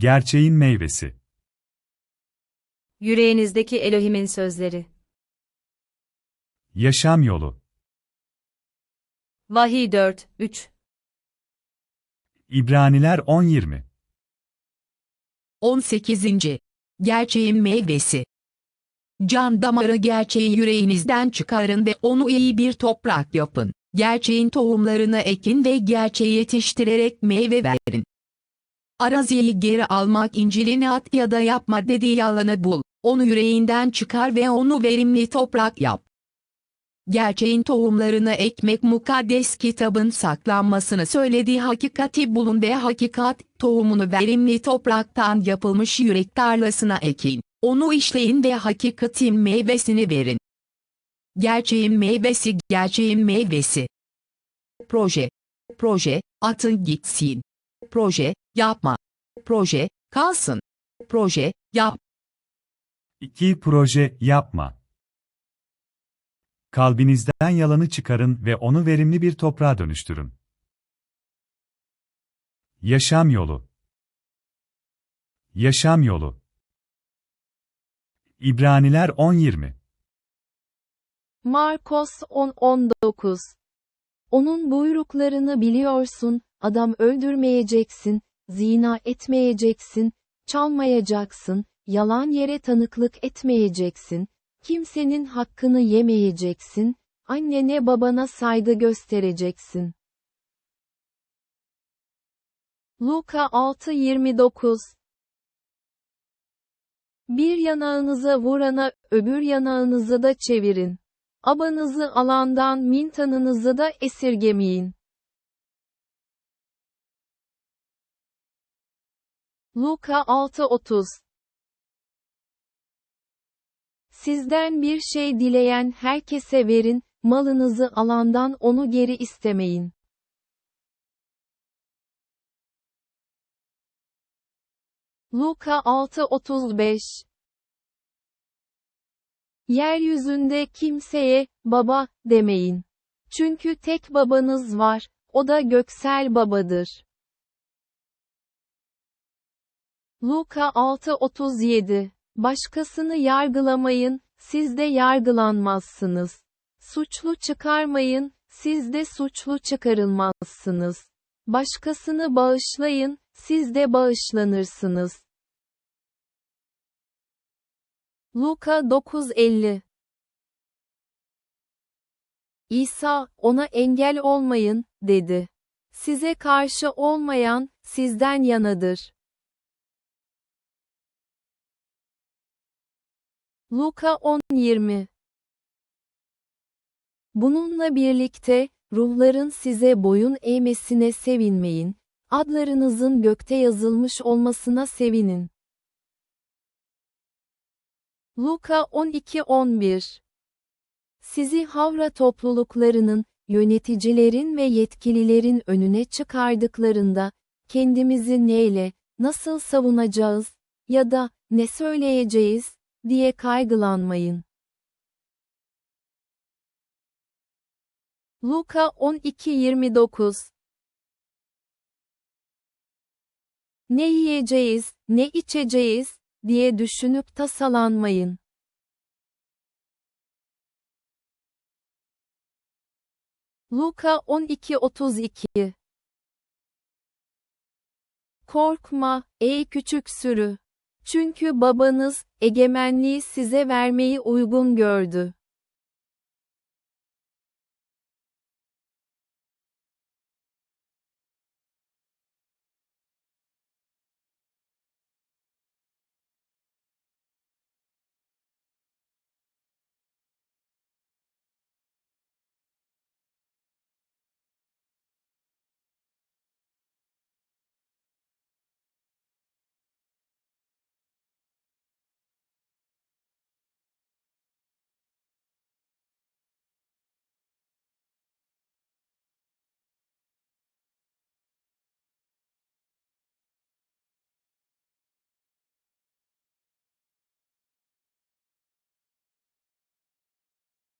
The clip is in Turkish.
Gerçeğin meyvesi. Yüreğinizdeki Elohim'in sözleri. Yaşam yolu. Vahiy 4, 3. İbraniler 10-20. 18. Gerçeğin meyvesi. Can damarı gerçeği yüreğinizden çıkarın ve onu iyi bir toprak yapın. Gerçeğin tohumlarını ekin ve gerçeği yetiştirerek meyve verin. Araziyi geri almak İncil'ini at ya da yapma dediği yalanı bul. Onu yüreğinden çıkar ve onu verimli toprak yap. Gerçeğin tohumlarını ekmek mukaddes kitabın saklanmasını söylediği hakikati bulun ve hakikat tohumunu verimli topraktan yapılmış yürek tarlasına ekin. Onu işleyin ve hakikatin meyvesini verin. Gerçeğin meyvesi gerçeğin meyvesi. Proje. Proje, atın gitsin. Proje, yapma. Proje, kalsın. Proje, yap. 2. Proje yapma. Kalbinizden yalanı çıkarın ve onu verimli bir toprağa dönüştürün. Yaşam yolu. Yaşam yolu. İbraniler 10-20. Markos 10-19 Onun buyruklarını biliyorsun, adam öldürmeyeceksin, zina etmeyeceksin, çalmayacaksın, yalan yere tanıklık etmeyeceksin, kimsenin hakkını yemeyeceksin, annene babana saygı göstereceksin. Luka 6-29 Bir yanağınıza vurana, öbür yanağınızı da çevirin. Abanızı alandan mintanınızı da esirgemeyin. Luka 6:30 Sizden bir şey dileyen herkese verin, malınızı alandan onu geri istemeyin. Luka 6:35 Yeryüzünde kimseye, baba, demeyin. Çünkü tek babanız var, o da göksel babadır. Luka 6:37 Başkasını yargılamayın, siz de yargılanmazsınız. Suçlu çıkarmayın, siz de suçlu çıkarılmazsınız. Başkasını bağışlayın, siz de bağışlanırsınız. Luka 9:50 İsa, ona engel olmayın, dedi. Size karşı olmayan, sizden yanadır. Luka 10:20 Bununla birlikte, ruhların size boyun eğmesine sevinmeyin, adlarınızın gökte yazılmış olmasına sevinin. Luka 12-11 Sizi havra topluluklarının, yöneticilerin ve yetkililerin önüne çıkardıklarında, kendimizi neyle, nasıl savunacağız, ya da, ne söyleyeceğiz, diye kaygılanmayın. Luka 12-29 Ne yiyeceğiz, ne içeceğiz, diye düşünüp tasalanmayın. Luka 12:32 Korkma, ey küçük sürü. Çünkü babanız, egemenliği size vermeyi uygun gördü.